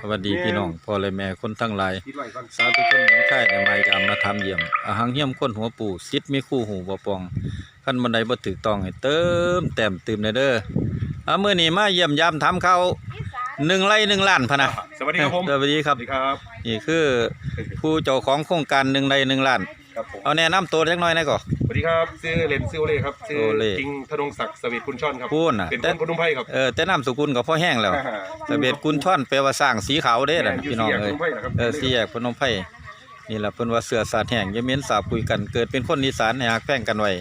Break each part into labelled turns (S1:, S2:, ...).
S1: สวัสดีพี่น้องพ่อและแม่คนทั้งหลาย
S2: คิดไว้ก่อน
S1: สาธุชนทั้งชายในมายามมาทำเยี่ยมอาหังเยี่ยมคนหัวปู่ซิดมีคู่หูบ่ปองขั้นบันไดบ่ถูกต้องให้เติมแต้มตืมเด้อเอามื้อนี้มาเยี่ยมยามทำข้าวหนึ่งไร่หนึ่งล้านพะนะ
S2: สวัสดีครับผม
S1: สวัสดีค
S2: ส
S1: รับ
S2: วัสดีครับ
S1: นี่คือผู้เจ้าของโครงการหนึ่งไร่หนึ่งล้าน
S2: ครับผม
S1: เอาแนะนำตัวเล็กน้อยหนะก่อ
S2: ส วัสดีครับชื่อเลนซิโอเล่ครับชื่อ
S1: โอเล่
S2: จริงธนงศักดิ์สวีทคุณช่อนครับ
S1: พูนน่ะ
S2: เป็น
S1: แต่
S2: คนพนมไพรครับ
S1: เออแต่นามสกุลก็พอแห้งแล้วตะเบ็ดกุลท่อนแปลว่าสร้างสีขาวเด้ล่ะพี่น้อง
S2: เอ้
S1: เอ้
S2: ย
S1: ย
S2: พนมไพรนะครับ
S1: เออสี่แยกพนมไพรนี่แหละเพิ่นว่าเสือสาดแห่งอยาเม้นสาบคุยกันเกิดเป็นคนอีสานให้ฮักแป้งกันไว้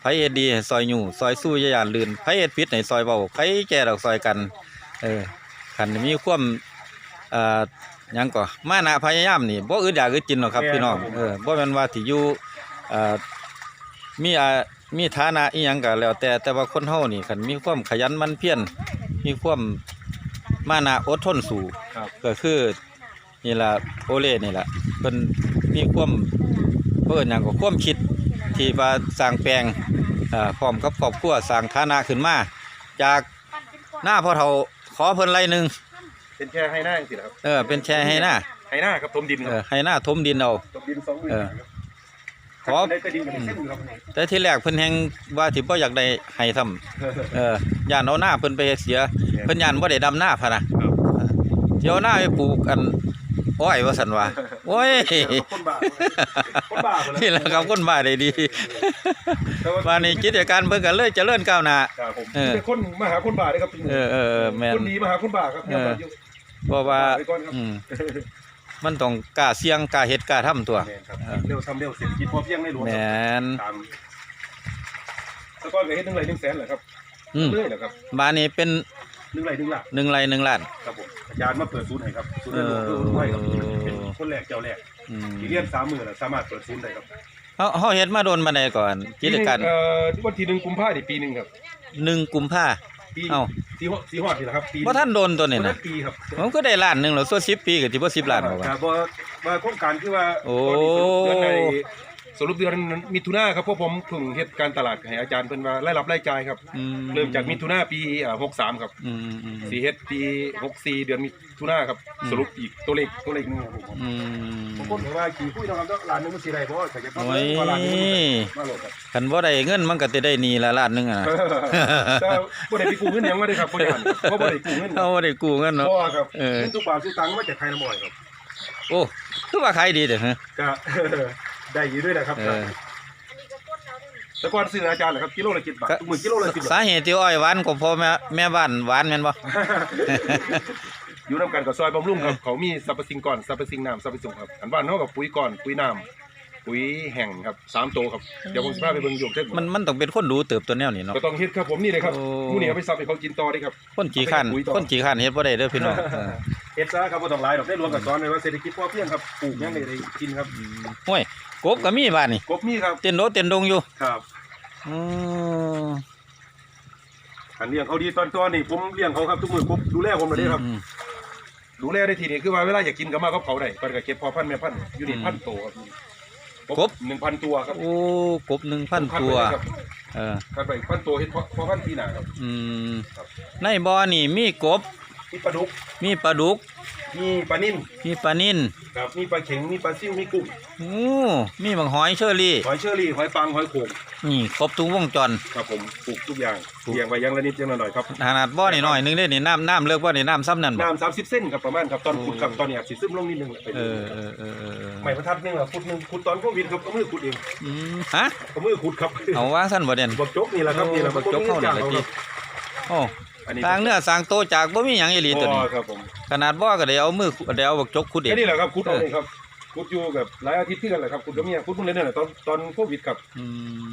S1: ไผเฮ็ดดีให้ซอยอยู่ซอยสู้อย่าย่านลื่นไผเฮ็ดผิดให้ซอยเว้าไผแก่ดอกซอยกัน เออคันมีความเอ่อหยังก็มานะพยายามนี่บ่อึดอยากอึดกินหรอกครับพี่น้องเออบ่แม่นว่าที่อยู่เอ่อ มีอ่ามีฐานะอีหยังก็แล้ว แต่แต่ว่าคนเฮานี่คันมีความขยันหมันเพียรมีความมานะอดทนสู้
S2: ครับ
S1: ก็คือนี่ล่ะโอเล่นี่ล่ะเพิ่นมีความเพิ่นหยังก็ความคิดที่ว่าสร้างแปลงอ่าพร้อมกับครอบครัวสร้างฐานะขึ้นมาจากหน้าพ่อเฒ่าขอเพิ่นไรหนึง
S2: เป็นแค่ให้หน้าสิครับ
S1: เออเป็นแชร์ให้หน้า
S2: ให้หน้าครับถมดินค
S1: เอ
S2: รั
S1: อบให้หน้าถมดินเอา
S2: ถมดินสองหมื่น
S1: เออ
S2: ครับ
S1: ขอ
S2: ได้แต่ดินกันเส้นอยู่ครับ
S1: แต่ที่แรกเพิ่นแฮงว่าสิบ่อยากได้ให้ทำเออย่านเอาหน้าเพิ่นไปเสีย เพิ่นย่านบ่ได้ดำหน้าพะนะเดี๋ยวหน้าไปปลูกอันอ้อยว่าซั่นว่าโอ้ย
S2: คนบ้าคนบ้าคนละ
S1: นี่แหละครับคนบ้าได้ดีว่านี่กิจการเพิ่นก็เลยเจริญก้าวหน้า
S2: ครับผม
S1: เออ
S2: เป็นคนมาหาคนบ้าเลยครับ
S1: เออเออเออแม่น
S2: คนดีมาหาคนบ้าครับ
S1: เออเพราะว่า
S2: ไปก่อนครับ
S1: อืม มันต้องกล้าเสี่ยงกล้าเฮ็ดกล้าทำตัว
S2: แม่นครับเร็วทำเร็วเสร็จกินพอเพียงในหลวง
S1: แม
S2: ครับ
S1: น
S2: ตามแล้วก็เหลือเฮ็ดหนึ่งไรหนึ่งแสนเหรอครับ
S1: อืม
S2: เรื่อยเหรอครับ
S1: บ้านนี้เป็น
S2: หนึ่งไรหนึ่งหลัก
S1: หนึ่งไร่หนึ่งล้าน
S2: ครับผมอาจารย์มาเปิดศูนย์ให้ครับศูนย์เรียนรู้คือด้วยครับเป็นคนแรกเจ้าแรก
S1: อืม
S2: ที่เรียนสามหมื่นสามารถเปิดศูนย์ได้ครับ
S1: เฮาเฮาเฮ็ดมาโดนมาได้ก่อน กิจการ
S2: ปีหนึ่งเอ่อวันที่หนึ่งกุมภาพันธ์ปีหนึ่งครับ
S1: หนึ่งกุมภา
S2: ปี
S1: เอ้า
S2: สีหอดสีหอดนี่แหละครับปี
S1: บ่ท่านโดนตัวนี่
S2: บ่ทั
S1: นะ
S2: นปีครับ
S1: ผมก็ได้ล้านหนึงแล้วส่วน10ปีก็สิบ่10ล้านบ่วะ
S2: ครับว่าว่าโครงการคือว่า
S1: โอ้
S2: ตอนนี้สรุปเดือนใน สรุปเดือนมิถุนาครับเพราะผมเพิ่งเฮ็ดการตลาดให้อาจารย์เพิ่นว่ารายรับรายจ่ายครับ
S1: อื
S2: เริ่มจากมิถุนาปีอ่า63ครับ
S1: อืมอืม
S2: สีเฮ็ดปี64เดือนมิถุนาครับ
S1: อืม
S2: สรุปอีกตัวเลขตัวเลขหนึงครับผม
S1: อืม
S2: บางคนบอกว่าขี่คุยนะครับแล้วร้านนึงมันสิได้บ่ก็จะต้อง
S1: โอ้ย
S2: ว่าร้านนึงมันมาโหลดครับ
S1: คันบ่ได้เงินมันก็สิได้หนี้ละล้านหนึงอะ
S2: แต่บ่ได้ไปกู้เงินหยังมาได้ครับบ่ได้หันเพราะบ่ได้กู้เงิน
S1: เฮาบ่ได้กู้เงินเนาะ
S2: เพราะว่าครับ
S1: เออ
S2: เงินทุกบาททุกตังค์มาจากใครนะบ่อยครับ
S1: โอ้คือว่าขายดีเด้อฮะ
S2: ก็ ได้อยู่ด้วยนะครับ
S1: เออ
S2: แต่ก่อนซื้ออาจารย์เหรอครับกิโลละ10บาททุกมื้อกิโลละ10บาท
S1: สาเหตุที่อ้อยหวานก็เพราะแม่แม่บ้านหวานแม่นบ่
S2: อยู่นํกันกับซอยบำรุงครับเขามีสรรพสิ่งก่อนสรรพสิ่งน้ำสรรพสิ่งครับอันบ้านเฮากับปุ๋ยก่อนปุ๋ยน้ำ ปุ๋ยแห้งครับสามโตวครับเดี๋ยวผมสิพาไปเบิ่งอยู่เทิง
S1: มันมันต้องเป็นคนรู้เติบตัวแนวนี้เนาะ
S2: ก็ต้องเฮ็ดครับผมนี่เลยครับ
S1: โอ้
S2: หมู่นี่เอาไปซับให้เขากินต่อได้ครับ
S1: คนขี้ข้าน
S2: เอาไปกับปุ๋ยต่อ
S1: คนขี้ข้านเฮ็ดบ่ได้เด้อพี่น้องเออ
S2: เฮ็ดซะครับบ่ต้องหลายดอกได้รวมกับสอนไว้ว่าเศรษฐกิจพอเพียงครับปลูกหยังได้ได้กินครับ
S1: ห้วยกบก็มีบ้านนี่
S2: กบมีครับ
S1: เต้นโดดเต้นดงอยู่
S2: ครับ
S1: อือ
S2: อันเลี้ยงเขาดีตอนตอนนี่ผมเลี้ยงเขาครับทุกมื้อกบดูแลผมเลยเด้ครับ
S1: อืม
S2: ดูแลได้ทีนี้คือว่าเวลาอยากกินก็มากับเขาได้เพิ่นก็เก็บพอพันธุ์แม่พันธุ์อยู่นี่
S1: อืม
S2: พันโตวครับ
S1: กบ
S2: 1,000ตัวครับ
S1: โอ้กบ1,000ตัว
S2: ครับ
S1: เออ
S2: คันไปพันตัวเฮ็ดพอพอพันธุ์ปีหน้าครับ
S1: อืม
S2: ครับ
S1: ในบ่อนี่มีกบ
S2: มีปลาดุก
S1: มีปลาดุก
S2: มีปลานิ่ม
S1: มีปลานิ่น
S2: ครับมีปลาเข็งมีปลาซิ่วมีกุ้ง
S1: โอ้มีบักหอยเชอรี่
S2: หอยเชอรี่หอยปังหอยโขง
S1: นี่ครบทุกวงจร
S2: ครับผมปลูกทุกอย่าง
S1: ปลูก
S2: เลี้ยงไว้อยังละนิดอยังละหน่อยครับ
S1: ขนาดบ่อนี่น้อยหนึงเด้นี่น้ำน้ำเลิกบ่อนี่น้ำซ้ำนั่นบ่
S2: น้ำสามสิบเส้นครับประมาณครับตอนขุดครับตอนนี้อาจสิซึมลงนิดนึงแหละไป
S1: เออเออเออเออเออ
S2: ไม่ประทัดนึงเหรอขุดหนึงขุดตอนโควิดครับเอามือขุดเอง
S1: อืมฮะ
S2: เอามือขุดครับ
S1: เอาวางซั่นบ่เด่น
S2: บักจกนี่แหละครับนี่แหละ
S1: บักจกเข้านี่แหละ
S2: ค
S1: พี่
S2: รับ
S1: โอ้
S2: อันนี้
S1: สร้างเนื้อสร้างโตวจากบ่มีหยังอีหลีตัวนี้
S2: อ๋อครับผม
S1: ขนาดบ่อก็ได้เอามือได้เอาบักจกขุดเอ
S2: แค่
S1: ง
S2: นี้แหละครับขุดเอาเองครับ ขุดอยู่กับหลายอาทิตย์ที่กันแหละครับขุดกับเมียขุดเพิ่งเล่นนั่นแหละตอนตอนโควิดครับ
S1: อื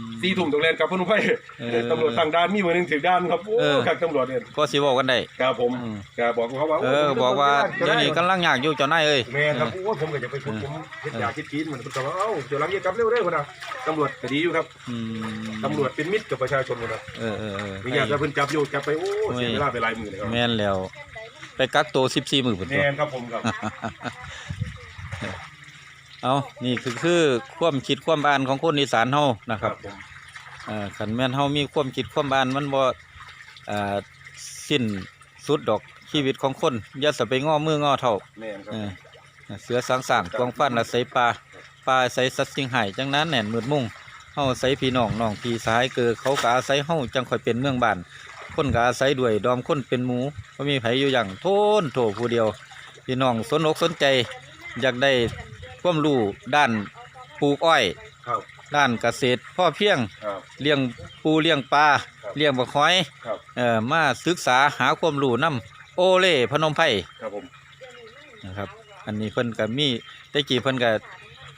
S1: ม
S2: สี่ทุ่มตรงแรนกับพนุไพ
S1: เออ
S2: ตำรวจต่างด้านมีมือหนึงถือด้านครับโอ้
S1: เออ
S2: ขักตำรวจเนี่ย
S1: ก็สิเว้ากันได้
S2: ครับผม
S1: อืม
S2: ก็บอกเขาว่า
S1: เออ บอกว่าเดี๋ยวนี้กำลังยากอยู่เจ้านายเอ้ย
S2: แม่ครับโอ้ผมก็จะไปขุดผมเฮ็ดยาคิดกินเหมือนกันว่าเอ้าเดี๋ยวหลังเย็นกลับเร็วเด้อพุ่นน่ะตำรวจก็ดีอยู่ครับ
S1: อืม
S2: ตำรวจเป็นมิตรกับประชาชนพุ่นน่ะ
S1: เออเออเออ
S2: มีอยากจะเพิ่นจับอยู่จับไปโอ้เสียเวลาไปหลายมื้อเลยครับ
S1: แม่นแล้ว ไปกักตัว14มื้อพุ่นตัว
S2: แม่นครับผมครับ
S1: เอานี่คือคือความคิดความอ่านของคนอีสานเฮานะครับ
S2: ผม
S1: เอ่อคันแม่นเฮามีความคิดความอ่านมันบ่เอ่อสิ้นสุดดอกชีวิตของคนอย่าสะไปง้อมือง้อเท่า
S2: แม่นครับ
S1: เออเสือสางสางกวางฟันอาศัยป่าป่าอาศัยสัตว์สิ่งหายจังนั้นแน่นมืดมุ่งเฮาอาศัยพี่น้องน้องพี่สหายเกิดเขาก็อาศัยเฮาจังค่อยเป็นเมืองบ้านคนก็อาศัยด้วยดอมคนเป็นหมูบ่มีไผอยู่อย่างโทนโถผู้เดียว พี่น้องสนอกสนใจ อยากได้ ความรู้ด้านปลูกอ้อย
S2: ครับ
S1: ด้านเกษตรพ่อเพียง
S2: ครับ
S1: เลี้ยงปูเลี้ยงปลา
S2: ครับ
S1: เลี้ยงบักหอย
S2: ครับ
S1: เอ่อมาศึกษาหาความรู้นํโอเล่พนมไพร
S2: ครับผม
S1: นะครับอันนี้เพิ่นก็มีแต่กี้เพิ่นก็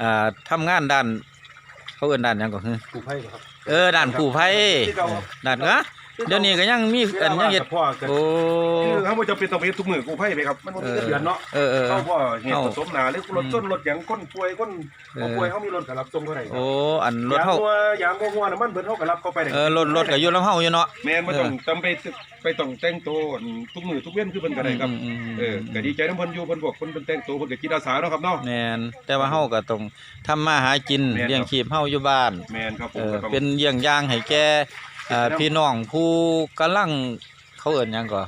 S1: อ่าทำงานด้านเขาเอิ้นด้านหยังก็คือ
S2: กู้ภัยครับ
S1: เออด้านกู้ภัยเออด้านนะ เดี๋ยวนี้ก็ยังมีอันยังเฮ็ด
S2: พ่อกัน
S1: โอ้
S2: คือเขาบ่จำเป็นต้องไปเฮ็ดทุกมื้อกู้ภัยไปครับ มันบ่มีเงินเดือนเนาะ
S1: เออเออ
S2: เขาพ่อเหตุ
S1: เอา
S2: ผสมหนาหรือรถชนรถหยังคนป่วยคน
S1: เอ
S2: บ่
S1: อ
S2: ป่วยเขามีรถก็รับส่งเขาได้
S1: โอ้อันรถ
S2: ยาง
S1: เฮา
S2: งัวยางงัวน้ำมันเพิ่นเขาก็รับเขาไปได้
S1: เออรถรถก็อยู่ลำเฮาอยู่เนาะ
S2: แม่นบ่ต้องจำไปไปต้องแต่งตัวทุกมื้อทุกเว้นคือเพิ่นก็ได้ครับ
S1: อืมอืม
S2: เออก็ดีใจนำเพิ่นอยู่เพิ่นบอกเพิ่นเป็นแต่งตัวเพิ่นก็จิตอาสาเนาะครับเนาะ
S1: แม่นแต่ว่าเฮาก็ต้องทำมาหากิน
S2: แม่นครับ
S1: เลี้ยงชีพเฮาอยู่บ้าน
S2: แม่นครับผ
S1: เอ
S2: ม
S1: อ
S2: ก็ต้อง
S1: เป็นเยี่ยงอย่างให้แก่ อ่าพี่น้องผู้กำลังเขาเอิ้นหยังก็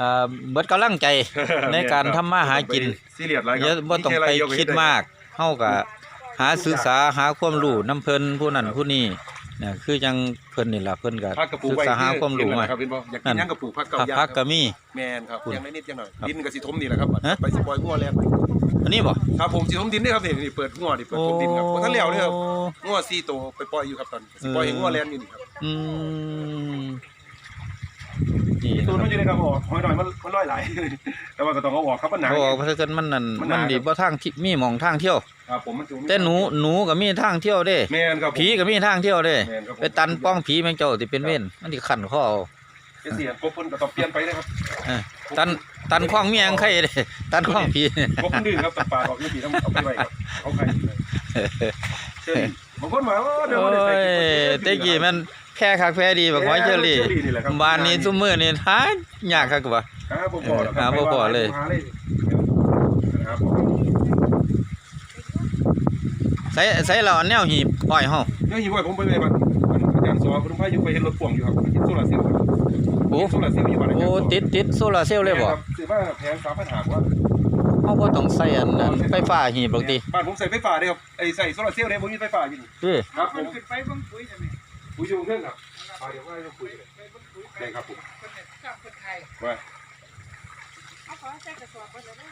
S1: อ่าเบิดกำลังใจในการทำมาหากิน
S2: ซีเรียสหลายค
S1: อย่า
S2: รับ
S1: บ่ต้องไปคิดมากเฮาก็หาศึกษาหาความรู้นํเพิ่นผู้นั้นผู้นี้ เนี่ยคือจังเพิ่นนี่ล่ะเพิ่นก็
S2: พักกระปู
S1: ศึก
S2: ไว้
S1: ษาหาความรู้มา
S2: ครับเห็นบ่อยากกินหยังกระปูพักเก่า
S1: ผัก
S2: ยาง
S1: ผักก็มี
S2: แม่นครับ
S1: คุณ
S2: ยังนิดๆจังหน่อย
S1: ครับ
S2: ดินก็สิถมนี่แหละครับ
S1: ฮะ
S2: ไปสปอยงัวแลนไป
S1: อันนี้บ่
S2: ครับผมสิถมดินนี่ครับนี่นี่เปิดงัวนี่เปิดถมดินครับบ่ทันแล้วเด้อครับ
S1: โอ้
S2: งัว4ตัวไปปล่อยอยู่ครับตอนนี้สิปล่อยให้งัวแลนอยู่นี่ครับ
S1: อืม นี่
S2: ตัว
S1: นะ
S2: มันอยู่ในกระบอกหอยหน่อยมันมันร้อยหลาย แต่ว่าก็ต้องเอาออกครับมันหนา
S1: เขาบอกว่าถ้าเกิดมันนั่น
S2: มันห
S1: มั
S2: นา
S1: นดีบ่ทางที่มีหม่องทางเที่ยว
S2: ครับผมมันสิ
S1: แต่หนูหนูก็มีทางเที่ยวเด้
S2: แม่นครับผม
S1: ผีก็มีทางเที่ยวเด้
S2: แม่นครับผม
S1: ไปตันป้องผีแมงเจ้าที่เป็นเว้นมันสิขันข้อเอา
S2: จะเสียกบเพิ่นก็ต้องเปลี่ยนไปนะครับ
S1: เออตันตันข้องเมียงใครเด้ตันข้องผี
S2: กบมันดื้อครับตัดปลาออกนี่สิต้องเอาไปไว้ครับเอาใครเชอรี่บางคนมาว่าเดี๋ยว
S1: โอ้
S2: บ่ได้ใส่
S1: ยแต่กี้มัน แค่คักแพ้ดีบักหอยเชอรี่
S2: นี่แหละครับ
S1: บ้านนี้ซุมื้อนี่หายากคักว่า
S2: หาบ่พอหรอกครับ
S1: หาบ่พอเลย
S2: หาเลยครับผม
S1: ใส่ใส่เราอันแนวหีบอ้อยเฮา
S2: เดี๋ยวหิวไว้ผมไปเลยบัดอาจารย์สอนผมพาอยู่ไปเห็นรถพ่วงอยู่ครับเห็นโซลาร์เซลล์ครับ
S1: โอ้
S2: เห็นโซลาร์เซลล์อยู่บ้านอาจาร
S1: โอ้
S2: ย์สอน
S1: ติดติดโซลาร์เซลล์เลยบ่
S2: ครับซื้อมาแพง3,000หาว่า
S1: เฮาบ่ต้องใส่อันนั้นไฟฟ้าหีบหรอกติ
S2: บ้านผมใส่ไฟฟ้าเด้ครับไอ้ใส่โซลาร์เซลล์เด้บ่มีไฟฟ้าอยู่นี่
S1: ติ
S2: ครับผม
S3: ขึ้นไปเบิ่งปุ๋ยจะมี
S2: คุยอยู่เรื่องครับเอาเดี๋ยวว่าจะคุยกันได้ครับผม
S3: คนเนี่ยชอบคนไทย
S2: ว่า
S3: เอาขอใส่กระสอบไปเลยนะ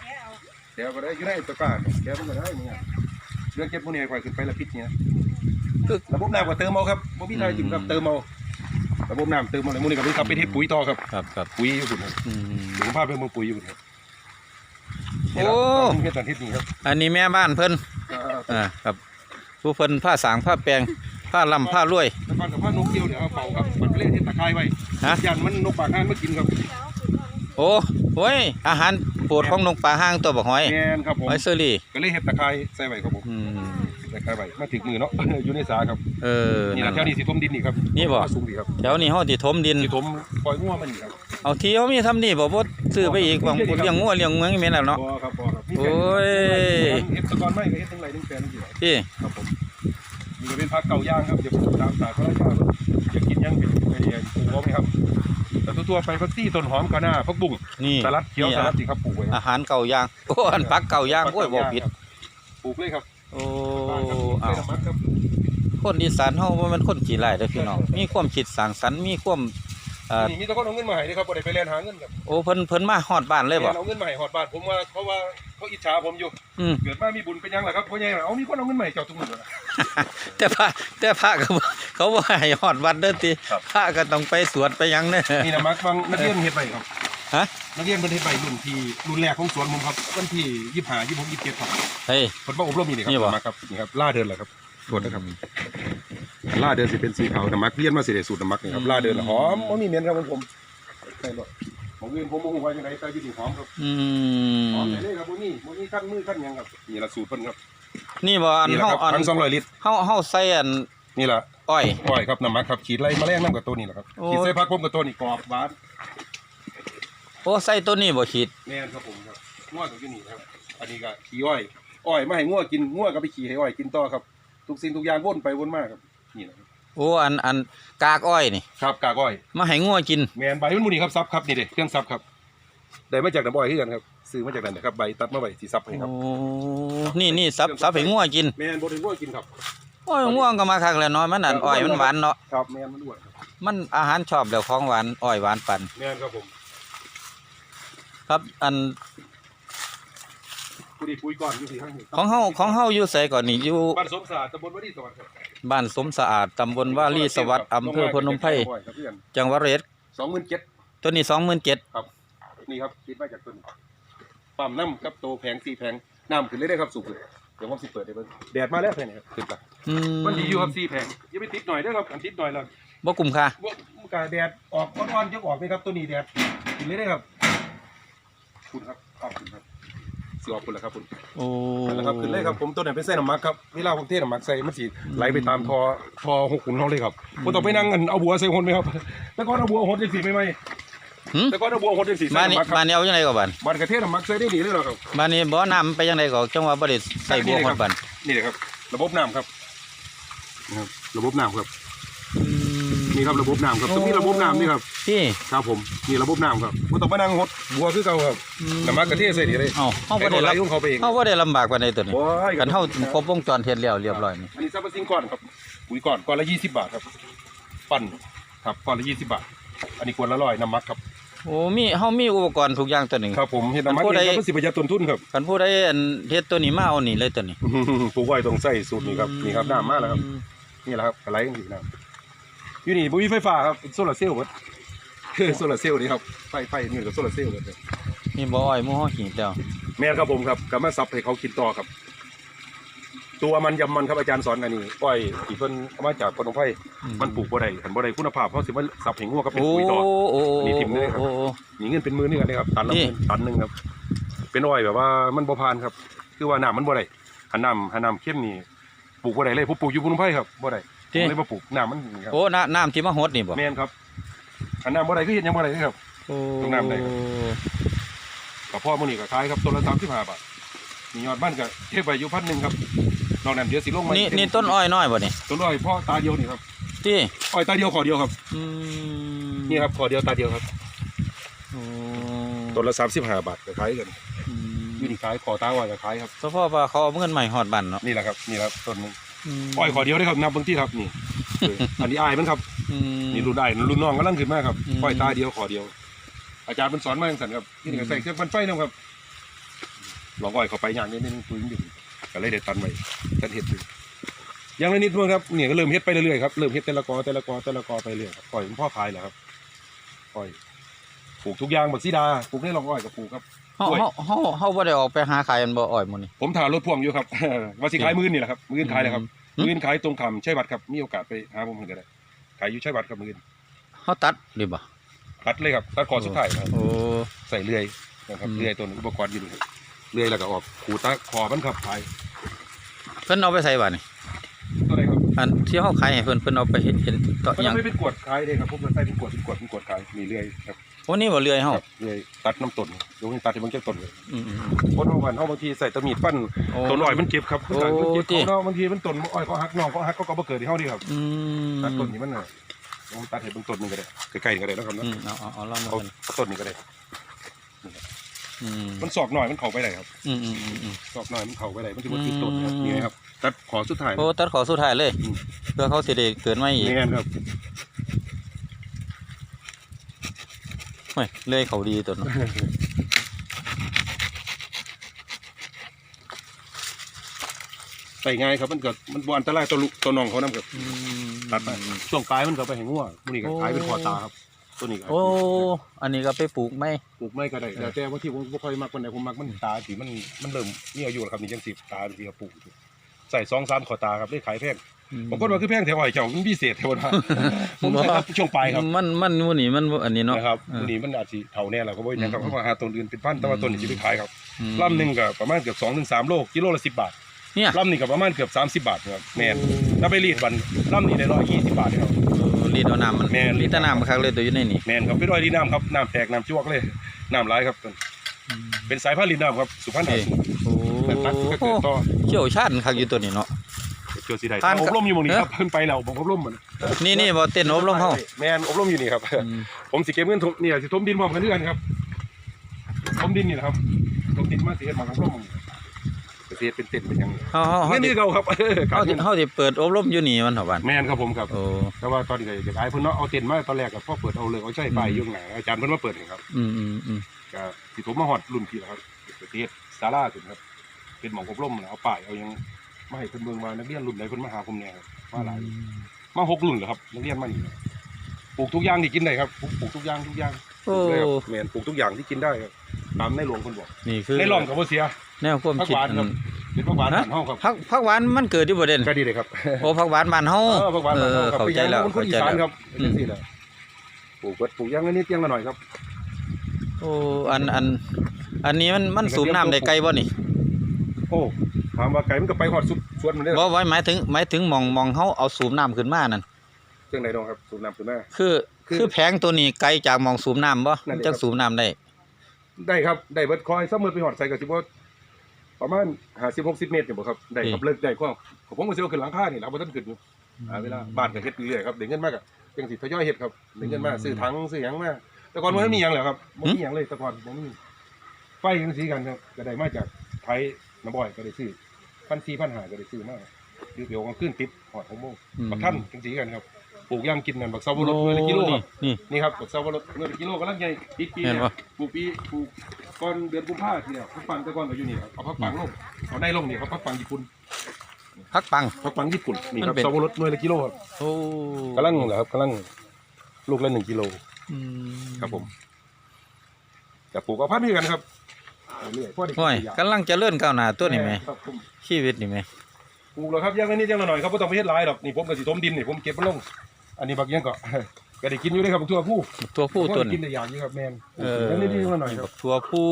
S3: แกเอา
S2: เดี๋ยวก็ได้อยู่ในตะกร้าเดี๋ยวมันก็ได้เนี่ยเรื่องเก็บพวกนี้ปล่อยขึ้นไปละพิษเนี่ย
S1: คือ
S2: ระบบน้ำก็เติมเอาครับบ่มีทางจิ้มครับเติมเอาระบบน้ำเติมเอาเลยมื้อนี้ก็มีครับไปที่ปุ๋ยต่อครับ
S1: ครับครับ
S2: ปุ๋ยอยู่พุ่นครับ
S1: อืม
S2: สุขภาพเป็นเมืองปุ๋ยอยู่พุ่นครับ
S1: โอ้
S2: นี่แหละผมเฮ็ดตอนทิศนี้ครับ
S1: อันนี้แม่บ้านเพิ่นอ่าครับ ผู้เพิ่นผ้าสางผ้าแปลง ผ้าลำผ้ารวย
S2: แล้วก็กับว่านกเกี่ยวเนี่ยเอาเป่าครับมันไปเล่นที่ตะไคร้ไว้
S1: ฮะ
S2: ยันมันนกปากห้างมากินครับ
S1: โอ้โอ้ยอาหารโปรดของนกป่าห้างตัวบักหอย
S2: แม่นครับผม
S1: หอยเซอรี่
S2: ก็เลยเฮ็ดตะไคร้ใส่ไว้ครับผม
S1: อืม
S2: ตะไคร้ไว้มาถึงมือเนาะ อยู่ในสาครับ
S1: เออ
S2: นี่
S1: นั่
S2: นะ
S1: น
S2: แถวนี้สิทมดินนี่ครับ
S1: นี่บ่
S2: สูงดีครับ
S1: แถวนี้เฮาสิถมดิน
S2: สิทมปล่อยงัวมันนี่ครับ
S1: เอาที่เขามีทำนี่บ่บ่ซื้อไปอีกบางเลี้ยงงัวเลี้ยงเมืองแม่นแล้วเนาะ
S2: บ่ครับบ่ครับ
S1: โอ้ย
S2: เฮ็ดตะกอนไม้ก็เฮ็ดทั้งไรทั้งแปลงนี่ครับ
S1: พี่
S2: ครับผม นี่ก็เป็นผักเก่าย่างครับเดี๋ยวผมตามสาเขาแล้วครับอยากกินย่างเป็นไอเดียปลูกเอาไหมครับ แต่ทั่วๆไปพักซี่ต้นหอมกะหน้าพักบุ้ง
S1: นี่
S2: สลัดเขียว
S1: นี่
S2: สลั
S1: อะ
S2: ดสิครับปลูกไว้ครับ
S1: อาหารเก่าย่างโอ้อันปักเก่าย่างโอ้ยบ่ผิด
S2: ปลูกเลยครับ
S1: โอ้
S2: บ้านครับ
S1: อ้า
S2: ใส่
S1: ว
S2: น้ำมันครับ
S1: คนอีสานเฮาบ่แม่นคนขี้ร้ายเด้อพี่น้องมีความคิดสร้างสรรค์มีความเอ่อ
S2: นี่มีแต่คนเอาเงินมาให้เลยครับบ่ได้ไปแล่นหาเงินครับ
S1: โอ้เพิ่นเพิ่นมาฮอดบ้านเลยบ่
S2: เอาเงินมาให้หอดบ้านผมว่าเพราะว่าเขาอิจฉาผมอยู่
S1: อืม
S2: เกิดมามีบุญเป็นยังล่ะครับเพราะยังไงเอามีคนเอาเงินมาให้เจ้าทุกมื้อเลยนะ
S1: แต่พระแต่พระก็บ่เขาบ่ให้ฮอดวัดเด้อติ
S2: ครับ
S1: พระก็ต้องไปสวดไปหยังเด้อ
S2: นี่นะมักบางนักเรียนเฮ็ดไปครับ
S1: ฮะ
S2: นักเรียนเพิ่นเฮ็ดไปรุ่นที่รุ่นแรกของสวนผมครับวันที่25 26 27ครับ
S1: เฮ้ย
S2: เพิ่นมาอบรมนี่นี่ครั
S1: นี่บ่
S2: มาครับนี่ครับล่าเดินแหละครับตรวจนะครับ ล่าเดินสิเป็นสีขาวน้ำมักเรียนมาสิได้สูตรน้ำมักนี่ครับล่าเดินละหอมบ่มีเหม็นครับของผมใส่รถของอื่นผมบ่ฮู้ว่าจังไดแต่อยู่นี่หอมครับ
S1: อื
S2: หอม
S1: ม
S2: ได้เลยครับบ่มีบ่มีขั้นมือขั้นหยังครับนี่ละสูตรเพิ่นครับ
S1: นี่บ่อัน
S2: นี่แหละ
S1: เฮา
S2: ครับ
S1: อัน
S2: ทั้ง200ลิตร
S1: เฮาเฮาใส่อัน
S2: นี่ล่ะ
S1: อ้อย
S2: อ้อยครับน้ำมักครับขีดไล่แมลงน้ำกับตัวนี้แหละครับ
S1: โอ้
S2: ขีดใส่ผักผมกับตัวนี้กรอบหวาน
S1: โอ้ใส่ตัวนี้บ่ขีด
S2: แม่นครับผมครับงัวตัวอยู่นี่ครับ อันนี้ก็ขี้อ้อยอ้อยมาให้งัวกินงัวก็ไปขี่ให้อ้อยกินต่อครับ ทุกสิ่งทุกอย่างวนไปวนมาครับ นี่นะครับ
S1: โอ้อันอันกากอ้อยนี่
S2: ครับกากอ้อย
S1: มาให้งัวกิน
S2: แมนใบมันหมูนี่ครับซับครับนี่เด้เครื่องซับครับได้มาจากน้ำอ้อยคือกันครับซื้อมาจากนั่นนะครับใบตัดมาใบสีซับให้ครับ
S1: โอ้นี่นี่ซับซับให้งัวกิน
S2: แมนบ่ถึงว่ากินครับ
S1: โอ้ยง่วงก็มาคักแล้วเนาะมันอันอ้อยมันหวานเนาะ
S2: ครับแมนมันอ้วนครับ
S1: มันอาหารชอบแล้วของหวานอ้อยหวานปัน
S2: แมนครับผม
S1: ครับอัน
S2: ผู้ดีปุยก่อนอยู่ที่ข้างนี้
S1: ของเฮาของเฮาอยู่ไสก่อนนี่อยู่
S2: บ้านสมศาสตร์ตำบลวารีสวัสดิ์ครับ
S1: บ้านสมสะอาดตำบลว่าลีสวัสดิ์อำเภอพนมไพร
S2: ครับเพื่อน
S1: จังหวัดร้อยเอ็ด
S2: สองหมื่นเจ็ด
S1: ตัวนี้27,000
S2: ครับ นี่ครับคิดมาจากต้นปั๊มน้ำกับโตแผงสี่แผงน้ำขึ้นเลยได้ครับสูบเลยเดี๋ยวผมสิเปิดให้เบิ่งแดดมาแล้วแค่นี้ครับขึ้นละ
S1: อืม
S2: มันดีอยู่ครับสี่แผงอย่าไปติดหน่อยเด้อครับอันติดหน่อยละ
S1: บ่คุ้มค่า
S2: บ่มันกาแดดออกอ่อนๆจะออกนี่ครับตัวนี้แดดขึ้นเลยได้ครับคุณครับขอบคุณครับ สิออกคุณแล้วครับคุณ
S1: โอ้
S2: นั่นแหละครับขึ้นเลยครับผมตัวนี้เป็นเส้นน้ำมักครับเวลาผมเทน้ำมักใส่มันสิไหลไปตามทอทอหกขุนเขาเลยครับผมต้องไปนั่งกันเอาบัวใส่คนไหมครับแล้วก็เอาบัวหดจังสีไม่ไหม
S1: หึ
S2: แล้วก็เอาบัวหดจังสีใส่
S1: บ้านนี้
S2: น้ำมักค
S1: บ้า
S2: รับ
S1: นนี้เอาจังไดก่อนบ้าน
S2: มันกระเทศน้ำมักใส่ได้ดีเลยเหรอครับ
S1: บ้านนี้บ่น้ำไปจังไดก่อนจังว่าบ่ได้ใส่บัวฮอดบ้าน
S2: นี่เลยครับ ระบบน้ำครับนะครับระบบน้ำครับ
S1: อืม
S2: นี่ครับระบบน้ำครับตรงนี้ระบบน้ำนี่ครับ
S1: พี่
S2: ครับผมนี่ระบบน้ำครับผมต้องมานั่งหดบัวคือเก่าครับน้ำมักกระเทศใส่ดีเลย
S1: เอ้าเฮาบ่
S2: ให้
S1: ได้
S2: ไหล
S1: รับ
S2: ของเขาไปเอง
S1: เฮาบ่ได้ลำบากปานใดตัวนี้
S2: โอ้ย
S1: กันเฮาครบวงจรเฮ็ดแล้วเรียบร้อยนี่
S2: อันนี้ซับซิงก่อนครับปุ๋ยก่อนก่อนละยี่สิบบาทครับปั่นครับก่อนละยี่สิบบาท อันนี้ขวดละร้อยน้ำมักครับ
S1: โอ้มีเฮามีอุปกรณ์ทุกอย่างตัวนี้
S2: ครับผมเห็ดน้ำมัก
S1: ผู้
S2: เอ
S1: ใด
S2: งครับมันสิประหยัดต้นทุนครับ
S1: คันผู้ใดอันเฮ็ดตัวนี้มาเอานี่เลยตัวนี้
S2: ปลูกไว้ตรงใส่สูตรนี้ครับนี่ครับน้ำมาแล้วครับนี่แหละครับกระไรกันอยู่น้ำ อยู่นี่บุ้ยไฟฟ้าครับโซลาร์เซลล์หมดโซลาร์เซลล์นี่ครับไฟไฟนี่กับโซลาร์เซลล์หมดเลย
S1: มีบ่อ้อยหมู่เฮาหีดแล้ว
S2: แม่นครับผมครับก็มาซับให้เขากินต่อครับ ตัวมันยำมันครับอาจารย์สอนอันนี้ก้อยที่เพิ่นเอามาจากพนมไพรมันปลูกบ่ได้หันบ่ได้คุณภาพเพราะสิมาซับให้งัวก็เป็น
S1: โอ้
S2: ปุ๋ยดอก
S1: โอ้
S2: นี่ทิ่มเลยครับ
S1: โอ้โอ้
S2: มีเงินเป็นหมื่นนี่กันเลยครับตันละ
S1: นี่
S2: หมื่นตันหนึงครับ เป็นอ้อยแบบว่ามันบ่ผ่านครับคือว่าน้ำมันบ่ได้หันน้ำหันน้ำเข้มนี่ปลูกบ่ได้เลยผมปลูกอยู่พนมไพรครับบ่ได้ ผ
S1: ที่
S2: มเลยมาปลูกน้ำมันนี่ครับ
S1: โอ้น้ำน้ำที่มาหดนี่บ่
S2: แม่นครับหันน้ำบ่ได้คือเฮ็ดหยังบ่ได้เลยครับ
S1: โอ้
S2: ตรงน้ำได้ครับ กับพ่อมื้อนี้ก็ขายครับต้นละ35บาทมียอดบ้านก็เทไปอยู่พันหนึงครับนอกนั้นเดี๋ยวสิลงมา
S1: นี่นี่ต้นอ้อยน้อยบ่นี่
S2: ต้นอ้อยพ่อตาเดียวนี่ครับ
S1: ที่
S2: อ้อยตาเดียวขอเดียวครับ
S1: อืม
S2: นี่ครับขอเดียวตาเดียวครับ
S1: โอ้
S2: ต้นละ35บาทก็ขายกัน
S1: อืม
S2: อยู่นี่ขายขอตาอ้อยก็ขายครับ
S1: เฉพาะว่าเขาเอาเงินใหม่ฮอดบ้านเนาะ
S2: นี่แหละครับนี่แหละครับต้นหนึง
S1: ม
S2: อ้อยขอเดียวได้ครับนับเบิ่งที่ครับนี่เอออันนี้อ้ายมันครับ
S1: อืม
S2: นี่รุ่นอ้ายรุ่นน้องกำลังขึ้นมาครับ
S1: อืม
S2: อ้อยตาเดียวขอเดียว อาจารย์มันสอนมาจังซั่นครับนี่ก็ใส่เครื่องปั่นไฟนํครับลองอ้อยเข้าไปอย่างนี้นี่ปืนอยู่ก็เลยได้ตันไว้ตันเฮ็ดอยู่อย่างละนิดเพิ่งครับเนี่ยก็เริ่มเฮ็ดไปเรื่อยๆครับเริ่มเฮ็ดแต่ละกอแต่ละกอแต่ละกอไปเรื่อยครับปล่อยมันพ่อขายแหละครับปล่อยปลูกทุกอย่างบักซีดาปลูกได้ลองอ้อยกับปลูกครับ
S1: เฮาเฮาเฮาเฮาบ่ได้ออกไปหาขายกันบ่อ้อยหมื้นี้
S2: ผมถ่ารถพ่วงอยู่ครับ ว่าสิขายมื้อนี่แหละครับมื้อขายเลยครับ
S1: อืม
S2: มื้อขายตรงคำใช่บัตรครับมีโอกาสไปหาผมเพิ่นก็ได้ขายอยู่ใช่บัตรครับมื้อ
S1: เฮาตัดดีบ่
S2: ตัดเลยครับตัดคอสุดท้ายครับ
S1: โอ้
S2: ใส่เลื่อยนะครับ
S1: อืม
S2: เลื่อยตัวนึงอุปกรณ์อยู่นี่ครับเลื่อยแล้วก็ออกขูตาคอมันครับขาย
S1: เพิ่นเอาไปใส่บ้านนี่
S2: ตัวไหนครับ
S1: อันที่เฮาขายให้เพิ่นเพิ่นเอาไปเฮ็ดเฮ็ดต่อ
S2: มัน
S1: หยัง
S2: ไม่เป็นกวดขายเลยครับผมใส่เป็นกวดเป็นกวดเป็นกวดขายมีเลื่อยครับ
S1: โอ้นี่บ่เลื่อย
S2: ค
S1: เฮา
S2: รับเลื่อยตัดน้ำต้นดูนี่ตัดที่มันเก็บต้นเลย
S1: อืม
S2: คนบางวันเขาบางทีใส่ตะมีดปั้น
S1: โอ้
S2: ต้นอ้อยมันเก็บครับ
S1: โอ้
S2: มันเก็บ
S1: จริง
S2: เขาเนาะบางทีมันต้นอ้อยเขาหักน้องเขาหักเขาก็บ่เกิดที่เฮาดีครับ
S1: อืม
S2: ตัดต้นนี้มันน่ะผมตัดให้เบิ่งต้นหนึงก็ได้ใกล้ๆนี่ก็ได้นะครับเนาะ
S1: อืมเอาเอาเอาลองมา
S2: เอา
S1: เพิ่น
S2: ต้นนี้ก็ได้
S1: อืม
S2: มันสอกหน่อยมันเข้าไปได้ครับ
S1: อืมอืมอืมอืม
S2: สอกหน่อยมันเข้าไปได้มันจะบ่ติดต้นนะครับ
S1: อืม
S2: นี่นะครับตัดขอสุดท้าย
S1: โอ้ตัดขอสุดท้ายเลย
S2: อืม
S1: เพื่อเขาสิได้เกิดมาอีก
S2: นี่ครับ
S1: เฮ้ยเลื่อยเขาดีตัวเนาะ
S2: ใส่ง่ายครับมันก็มันบ่อันตรายตัวลูกตัวน้องเขานํครับ
S1: อืม
S2: ตัดไปช่วงปลายมันก็ไปให้งัวมื้อนี้ก็ขายเป็นคอตาครับ ตัวนี้ก็
S1: โอ้อันนี้ก็ไปปลูกไหม
S2: ปลูกไม่ก็ได้แต่แต่ว่าที่ผมบ่ค่อยมักปานใดผมมักมันตาสิมันมันเริ่มมีอายุแล้วครับนี่จังสิตาสิครับปลูกใส่2 3ขอตาครับได้ขายแพง บางคนว่าคือแพงแถวอ้อยเจ้ามันพิเศษแถวว่าผมใส่ครับช่วงปลายครับ
S1: มันมันมันนี่มันบ่อันนี้เนาะ
S2: นะครับ
S1: เออ
S2: ตัวนี้มันอาจสิเท่าแน่แหละครับเพราะว่าอย่างครับ
S1: อืม
S2: เพราะว่าหาตัวอื่นเป็นพันแต่ว่าตัวนี้สิไปขายครับ
S1: อืม
S2: ลำหนึ่งก็ประมาณเกือบสองถึงสามโลกิโลละสิบบาท
S1: เนี่ย
S2: ลำนี่ก็ประมาณเกือบสามสิบบาทครับแมนถ้าไปรีดบันลำนี่ได้ร้อยยี่สิบบาทครับ
S1: เออรีดเอาน้ำมัน
S2: แม่น
S1: รีดแต่น้ำมันคักเลยตัวอยู่ในนี่
S2: แมนครับเป็นร้อยดีน้ำครับน้ำแตกน้ำจวกเลยน้ำร้ายครับเป็นสายพันธุ์ลินน้ำครับสุพรรณหาสูง
S1: โอ้
S2: แต่ตักก็เกิดต่อ
S1: เชี่ยวชาญคักอยู่ตัวนี้เนาะ
S2: เกิดสีใด
S1: ทาน
S2: อบรมอยู่หมองนี้
S1: เอ๊ะ
S2: ครับเพิ่นไปแล้วผมอบรมมัน
S1: นี่นี่บ่เต้นอบรมเฮา
S2: แมนอบรมอยู่นี่ครับ
S1: อืม
S2: ผมสิเก็บเงินทมเนี่ยสิทมดินพร้อมกันด้วยกันครับถมดินนี่แหละครับถมดินมาสิเฮ็ดหมากร่มเสียเป็นเต็นเป็นหยัง
S1: เฮาเฮาเฮา
S2: เงิน
S1: สิ
S2: นี่เก่าครับเออครั
S1: เฮา
S2: บ
S1: สิเฮาสิเปิดอบรมอยู่นี่มันเถาะบัด
S2: แม่นครับผมครับ
S1: โอ้
S2: แต่ว่าตอนนี้ก็อยากให้เพิ่นเนาะเอาเต็นท์มาตอนแรกก็พอเปิดเอาเลยเอาใช้ป้ายอยู่ข้างหน้าอาจารย์เพิ่นมาเปิดให้ครับ
S1: อืมอืมอืม
S2: ก็สิผมมาฮอดรุ่นพี่แล้วครับประเทศศาลาขึ้นครับเป็นหมองอบรมแล้วเอาป้ายเอาหยัง มาให้เพิ่นเบิ่งว่านักเรียนรุ่นใดเพิ่นมาหาผมแน่ครับมาหลายมาหกรุ่นแล้วครับนักเรียนมานี่ปลูกทุกอย่างที่กินได้ครับปลูกปลูกทุกอย่างทุกอย่าง
S1: โอ้
S2: เลยครับแม่นปลูกทุกอย่างที่กินได้ครับตามในหลวงเพิ่นบอก
S1: นี่คือ
S2: ในหลวงก็บ่เสีย
S1: แนวความคิด
S2: ผักหวานครับเป็นผักหวาน
S1: ฮะ
S2: บ้านเฮาครับ
S1: ผักผักหวานมันเกิดที่บ่เด่น
S2: ก็ดีเลยครับ
S1: โอ้ผักหวานบ้านเฮา
S2: เออผักหวาน
S1: เอ
S2: บ้าน
S1: อ
S2: เฮาครับ
S1: เข้าใจแล้ว
S2: เป็นคน
S1: เข้า
S2: อี
S1: ใจ
S2: สาน
S1: แล้ว
S2: ครับจังซี่แหละปลูกเบิดปลูกอย่างละนิดอย่างละหน่อยครับ
S1: โอ้อันอันอันนี้มันมันสูบน้ำได้ไกลบ่นี่
S2: โอ้ ถามว่าไก่มันก็ไปฮอดสุดสวนมันได้
S1: บ่ไว้หมายถึงหมายถึงหมองหมองเฮาเอาสูบน้ำขึ้นมานั่น
S2: จังได๋ดองครับสูบน้ำขึ้นมา
S1: คือ
S2: คือ
S1: คือแผงตัวนี้ไกลจากหมองสูบน้ำบ่
S2: นั่นดิ
S1: จักสูบน้ำได้
S2: ได้ครับได้เบิดคอยซัมเมอร์ไปฮอดใส่ก็สิบ่ประมาณ50 60เมตรนี่บ่ครับได้ครับเลิกได้ก็ผมก็สิเอาขึ้นหลังคานี่ล่ะบ่ทันขึ้นอยู่อ่าเวลาบ้านก็เฮ็ดเรื่อยๆครับได้เงินมากอะจังสิทยอยเฮ็ดครับได้เงินมาซื้อถังซื้อหยังมาแต่ก่อนมันไม่มีหยังแล้วครับบ่มีหยังเลยแต่ก่อนบ่มีไฟจังซี่กันครับก็ได้มาจากไทยน้ำบ่อยก็ได้ซื้อ พันสี่พันห้าก็ได้ซื้อมาเดี๋ยวเดี๋ยวกลางคืนติดหอดของโมง
S1: อืม
S2: บักท่านจังซี่กันครับปลูกย่างกินนั่นบักเซาบรดเมื่อละกิโลครับ
S1: นี่
S2: นี่ครับบักเซาบรดเมื่อละกิโลกำลังใหญ่ปีปี
S1: เห็น
S2: เนี่ย
S1: ปะ
S2: ปลูกปีปลูกก่อนเดือนกุมภาพันธ์ทีเดียวพักปังแต่ก่อนก็อยู่นี่ครับเอาพักปังลงเอาได้ลงนี่ครับพักปังญี่ปุ่น
S1: พักปัง
S2: พักปังญี่ปุ่นนี่ค
S1: มั
S2: รับ
S1: นเป็น
S2: เซาบรดเมื่อละกิโลครับ
S1: โอ้
S2: กำลังเหรอครับกำลังลูกละหนึ่งกิโล
S1: อืม
S2: ครับผมจะปลูกเอาพันธุ์ด้วยกันครับ เอาเรื่อยพอได้
S1: โอ้ย
S2: กินอย่าง
S1: กำลังเจะเลื่อนก้าวหน้าตัวนี่ไหม
S2: ครับผม
S1: ชีวิตนี่ไหม
S2: ปลูกแล้วครับย่างละนิดย่างละหน่อยครับไม่ต้องไปเฮ็ดหลายดอกนี่ผมก็สิถมดินนี่ผมเก็บมันลง อันนี้บักยังก็ ก็ได้กินอยู่เลยครับบักทั่วผู้
S1: ตัวผู้ตัว
S2: กิ
S1: นี้
S2: นได้อย่างนี้ครับแมน
S1: เออ
S2: แล้วนี่ดีมาหน่อยครับ
S1: ตัวผู้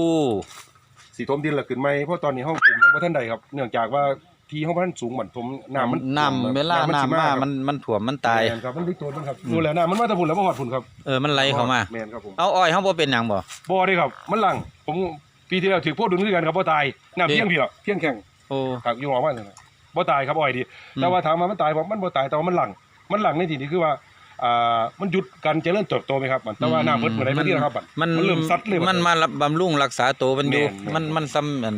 S2: สีทมดินละขึ้นไหมเพราะตอนนี้ห้องปลูกยังบ่ทันใดครับ เนื่องจากว่าที่ห้องพันสูงเหมือนผมน้ำมัน
S1: น้ำเวลาน้ำมามันมันถ่วมมันตาย
S2: แมนครับมันดิตัวมันครับดูแล้วน้ำมันมาแตะพุ่นแล้วบ่ฮอดพุ่นครับ
S1: เออมันไหลเข้ามา
S2: แมนครับผม
S1: เอาอ้อยเฮาบ่เป็นหยังบ่
S2: บ่ได้ครับ มันหลังผม ปีที่แล้วถือพวกดุนคือกันครับบ่ตายน้ำ
S1: เอ๊ะ
S2: เพียงพี่หรอกเพียงแข็ง
S1: โอ้
S2: ครับอยู่ออกมาซั่นน่ะบ่ตายครับอ้อยดี
S1: อืม
S2: แต่ว่าถามว่ามันตายบ่มันบ่ตายแต่ว่ามันหลัง มันหลังในที่นี้คือว่าอ่ามันหยุดการเจริญเติบโตไหมครับมันแต่ว่าน้ำเพิ่นเมื่อใดมันที่นะครับบัด
S1: มัน
S2: มันเริ่มซัดเลย
S1: มันมารับบำรุงรักษาตัวมันอยู่
S2: แม่นแม่น
S1: มันมันซ้ำอัน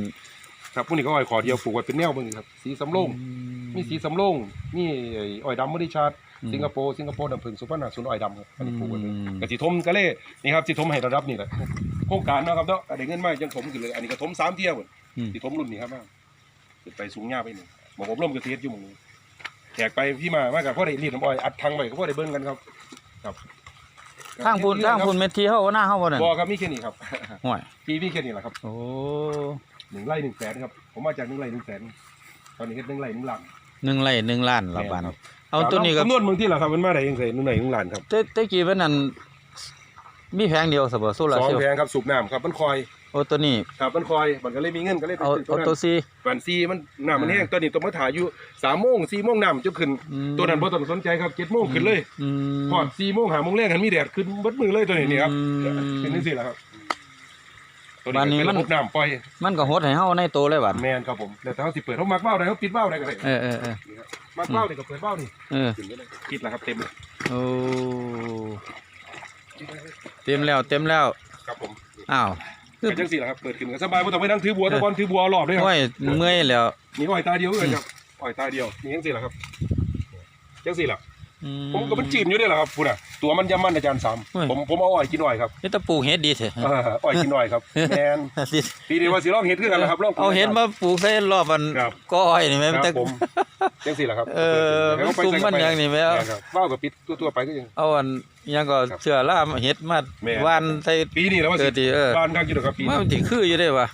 S2: ครับพวกนี้ก็อ้อยขอเดียวปลูกไว้เป็นแนวเบิ่งครับสีสำโรงมีสีสำโรงมีไอ้อ้อยดำมอดิชาร์ด
S1: อืม
S2: สิงคโปร์สิงคโปร์น้ำผึ้งสุพรรณศูนย์อ้อยดำครับอันนี้ปลูกไว้เลย
S1: อืม
S2: กะสิทมกะเล่นี่ครับสิทมให้ระดับนี่แหละโครงการเนาะครับเนาะก็ได้เงินมาจังถมขึ้นเลย อันนี้ก็ถมสามเที่ยวพุ่น
S1: อืม
S2: สิทมรุ่นนี้ครับมาขึ้นไปสูงยาวไปนี่หมองอบรมเกษตรอยู่หมองนี้แขกไปพี่มามากับพ่อได้รีดน้ำอ้อยอัดทางไว้ก็พ่อได้เบิ่งกันครับ ครับ
S1: ทางพุ่นทางพุ่นเม็ดที่เฮาหน้าเฮาบ่นั่น
S2: บ่ครับมีแค่นี้ครับ
S1: ห่วย
S2: ปีมีแค่นี้แหละครับ
S1: โอ้
S2: หนึ่งไร่หนึ่งแสนครับ ผมมาจากหนึ่งไร่หนึ่งแสนตอนนี้เฮ็ดหนึ่งไร่หนึ่งล้าน
S1: หนึ่งไร่หนึ่งล้านละบาท
S2: แม่นครับ
S1: เอาตัวนี้ก็
S2: คำนวณเมืองที่ละครับมันมาได้ยังไงหนึ่งไร่หนึ่งล้านครับ
S1: แต่แต่กี้วันนั้นมีแผงเดียวซะบ่โซลา
S2: สอ
S1: ร์
S2: ง
S1: เซลล์
S2: แพงครับสูบน้ำครับมันคอย
S1: โอ้ตัวนี้
S2: ครับมันคอยมันก็เลยมีเงินก็เลยไป
S1: เอา
S2: ซื้อตั
S1: เอา
S2: วนั้น
S1: ตัวซี
S2: วันซีมันน้ำมันแห้งตอนนี้ต้องมาถ่ายอยู่สามโมงสี่โมงน้ำจะขึ้น
S1: อืม
S2: ตัวนั้นบ่ต้องสนใจครับเจ็ดโมงขึ้นเลย
S1: อืม
S2: พอดสี่โมงหาโมงแรกหันมีแดดขึ้นเบิดมือเลยตัวนี้นี่ครับ
S1: อืม
S2: เป็นนี่สิแหละครับ ตัว
S1: วันนี้
S2: นี้เป็น
S1: มัน
S2: ระบบน้ำปล่อย
S1: มันก็หดให้เฮาในโตเลยบาด
S2: แมนครับผมแล้วแต่เขาสิเปิดเขามักเบ้าได้เขาปิดเบ้าได้ก็ได้
S1: เออเออเออ
S2: นี่ครับมักเบ้านี่ก็เปิดเบ้านี่
S1: เออ
S2: ขึ้นไปเลยปิดแล้วครับเต็มเลย
S1: โอ้เต็มแล้วเต็มแล้ว
S2: ครับผม
S1: อ้าว
S2: ก็จังสี่แหละครับเปิดขึ้นก็สบายบ่ต้องไปนั่งถือบัวแตะกอนถือบัวรอบด้วยครับ
S1: โอ้ยเมื่อยแล้ว
S2: นี่อ้อยตาเดียวเลยครับอ้อยตาเดียวนี่จังสี่แหละครับจังสี่แหละ
S1: อื
S2: ผมก็มันจืดอยู่ด้วยแหละครับพูดอะตัวมันยำมันอาจารย์สาม
S1: เฮ้ย
S2: ผมผมเอาอ้อยกินอ้อยครับ
S1: นี่ตะปลูกเฮ็ดดีแท้
S2: เอออ้อยกินอ้อยครับแมนปีนี้ว่าสิลองเฮ็ดคือกันแหละครับลอง
S1: เอาเห็นมาปลูกใส่รอบอัน
S2: ครับ
S1: ก้อยนี่แม่
S2: ค
S1: มัน
S2: รับ
S1: แต่
S2: ผมจังสี่แหละครับ
S1: เออ
S2: ดี๋ยว
S1: มัน
S2: ไป
S1: ซุ่ม
S2: ใส่
S1: มันอย่างนี้แม่
S2: แม่นครับว่าวกับปิดตัวๆไปก็ยัง
S1: เอาอันอิหยังก็
S2: ครับ
S1: เชื่อล่ามเฮ็ดมา
S2: แม่น
S1: หวานใส่
S2: ปีนี้แล้วว่า
S1: เกิ
S2: สิ
S1: ดดีเออ
S2: บ้านข้างอยู่ดอกครับปี
S1: มันสิคืออยู่ได้วะ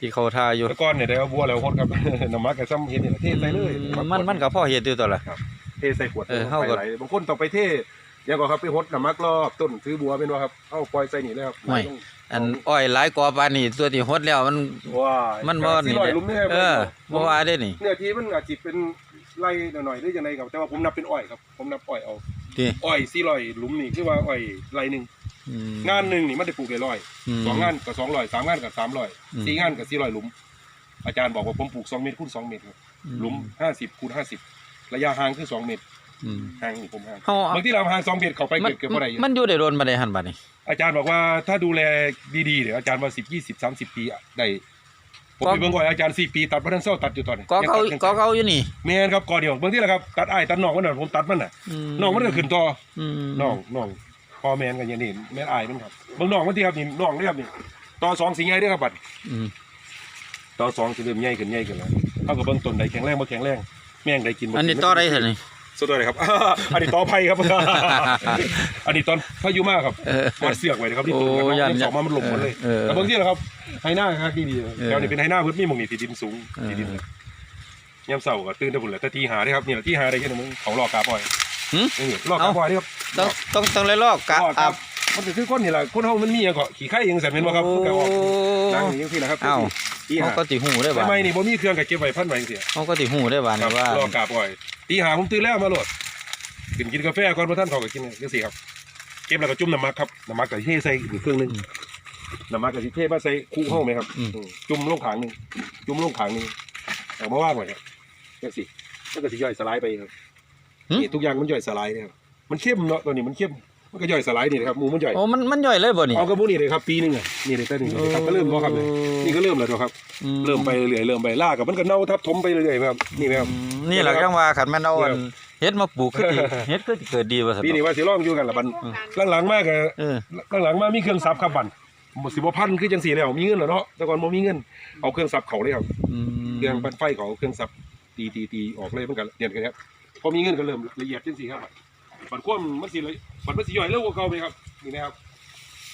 S1: ที่เขาทาอยู่
S2: แตะกอนเนี่ยได้เอาบัวแล้วโคตรครับ น้ำมักกับซ้ำเฮ็ดนี่แหละเทใส่เลย
S1: มันมันก็พอเฮ็ดอยู่ตัวละ
S2: เทใส่ขวด
S1: เออเฮาก็
S2: ไปไหลบางคนต้องไปเทเดี๋ยวก็ครับไปหดน้ำมักรอบต้นซื้อบัวเป็นว่าครับเอาปล่อยใส่นี่เลยครับ
S1: ไม่อันอ้อยหลายกว่าปานนี่ตัวที่หดแล้วมัน
S2: ว้า
S1: มันบ่
S2: นี่
S1: นี่
S2: ลอย
S1: เด้
S2: ลุมนี่ครับ
S1: เออบ่ว่าได้นี่
S2: เนื้อที่มันอาจจะเป็นไร่หน่อยๆหรือยังไงครับแต่ว่าผมนับเป็นอ้อยครับผมนับอ้อยเอา
S1: ที่
S2: อ้อยสี่ร้อยหลุมนี่คือว่าอ้อยไร่หนึ่ง
S1: อืม
S2: งานหนึ่งนี่มันได้ปลูกได้ร้อย
S1: ม
S2: สองงานกับสองร้อยสามงานกับสามร้อย
S1: อืม
S2: สี่งานกับสี่ร้อยหลุม อาจารย์บอกว่าผมปลูกสองเมตรคูณสองเมตรครับหลุมห้าสิบคูณห้าสิบ ระยะห่างคือสองเมตร
S1: อืม
S2: ห่างนี่ผมห่าง
S1: เฮา
S2: บางที่เราห่างสองเมตรเข้าไป
S1: มัน
S2: เกิดเกิดบ่ได้อยู่
S1: มันอยู่ได้โดนบ่ได้หั่นบัดนี้
S2: อาจารย์บอกว่าถ้าดูแลดีๆเดี๋ยวอาจารย์ว่าสิบยี่สิบสามสิบปีอะได้ผม
S1: ก็
S2: ไปเบิ่งก่อนอาจารย์สี่ปีตัดพันธุ์เศร้าตัดอยู่ตอนนี้
S1: ก็เขา
S2: ยัง
S1: ก็
S2: ตัดยัง
S1: เขาอยู่นี่
S2: แม่นครับก่อนเดียวบางที่แหละครับตัดอ้ายตัดน้องมันน่ะผมตัดมันน่ะ
S1: ม
S2: น้องมันก็ขึ้นต่อ
S1: อืม
S2: น้องน้องพ่อแม่นกันอย่างนี้แม่นอ้ายมันครับเบิ่งน้องมันที่ครับนี่น้องนี่ครับนี่ต่อสองสิงใหญ่เด้อครับบัด
S1: อืม
S2: ต่อสองสิเริ่มใหญ่ขึ้นใหญ่ขึ้นแล้วเท่ากับเบิ่งต้นใดแข็งแรงบ่แข็งแรงแม่งได้กินบ่กิ
S1: อันนี้ต่อได้เท่านี้
S2: สุดยอดเลยครับ อันนี้ต่อไผ่ครับ อันนี้ตอนพายุมากครับ
S1: เออ
S2: มัดเสือกไว้นะครับที่
S1: โอ้
S2: ต้นครับ
S1: ยัน
S2: เสองมามันหลงหมดเลย
S1: เออ
S2: แต่บางทีนะครับไฮหน้าครับดีดี
S1: เออ
S2: แถวนี้เป็นไฮหน้าพื้นมีหมองนี่ที่ดินสูง
S1: เออ
S2: ที่ดินเลยยามเสาร์ก็ตื่นแต่พุ่นแหละแต่ที่หาได้ครับนี่แหละที่หาได้แค่นั้นมึงเขาหลอกกาบอย
S1: หึ
S2: นี่หลอกกาบอยนี่ครับ
S1: ต้องต้องต้องเลยลอกกะ
S2: หลอก
S1: อั
S2: กับ บ มันก็คือคนนี่แหละคนเฮามันมีอย่างก็ขี่ไข่ยังแสนเป็นบ่ครับมันก็ออกนั่งอย่างนี้แหละครับ
S1: เอ้า
S2: ที่
S1: เขา
S2: หา
S1: ก็สิหูได้บ่า
S2: ทำไมนี่บ่มีเครื่องก็เก็บไว้พันไว้จังซี่
S1: เขาก็สิหูได้บ่า
S2: ค
S1: นี่
S2: รับ
S1: ว่า
S2: หลอกกาบอยที่หาผมตื่นแล้วมาโหลดกินกินกาแฟก่อนพระท่านเขาก็กินจังซี่ครับ เก็บแล้วก็จุ่มน้ำมักครับน้ำมักก็เทใส่อีกเครื่องหนึงน้ำมันกะทิเทมาใส่คู่ห้องไหมครับ
S1: อืม
S2: อืมจุ่มลงขางหนึ่งจุ่มลงขางหนึ่งเอามาว่างไว้ครับนี่สิมันก็สิย่อยสลายไปครับนี่ทุกอย่างมันย่อยสลายเนี่ยครับมันเข้มเนาะตัวนี้มันเข้ม มันก็ย่อยสลายนี่นะครับหมูมันย่อย
S1: โอ้มันมันย่อยเลยบ่นี่
S2: เอากระบุนี่เลยครับปีหนึงอะนี่เลยแต่หนึ่งครับก็เริ่มบ่ครับเลยนี่ก็เริ่มแล้วเนาะครับ
S1: อื
S2: เริ่มไปเรื่อยๆเริ่มไปลากกับมันก็เน่าทับถมไปเรื่อยๆครับนี่ไหมครับ
S1: อืมนี่แหละจังว่าคันแม่นเอาอันเฮ็ดมาปลูกคือสิเฮ็ดคือสิเกิดดีว่าซั่น
S2: ปีนี้ว่าสิลองอยู่กันละบัน
S3: โครงการ
S2: หลังๆมากก็
S1: เออ
S2: หลังๆมามีเครื่องซับครับบันบ่สิบ่พันคือจังสี่แล้วมีเงินแล้วเนาะแต่ก่อนบ่มีเงินเอาเครื่องซับเขาเลยครับ
S1: อืม
S2: เครื่องปั่นไฟของเครื่องซับตีตีตีออกเลยมันก็เดียนกันครับพอมีเงินก็เริ่มละเอียดจังสิครับ บัดความมันสิเลยบัดมันสิย่อยเร็วกว่าเก่าไหมครับนี่นะครับ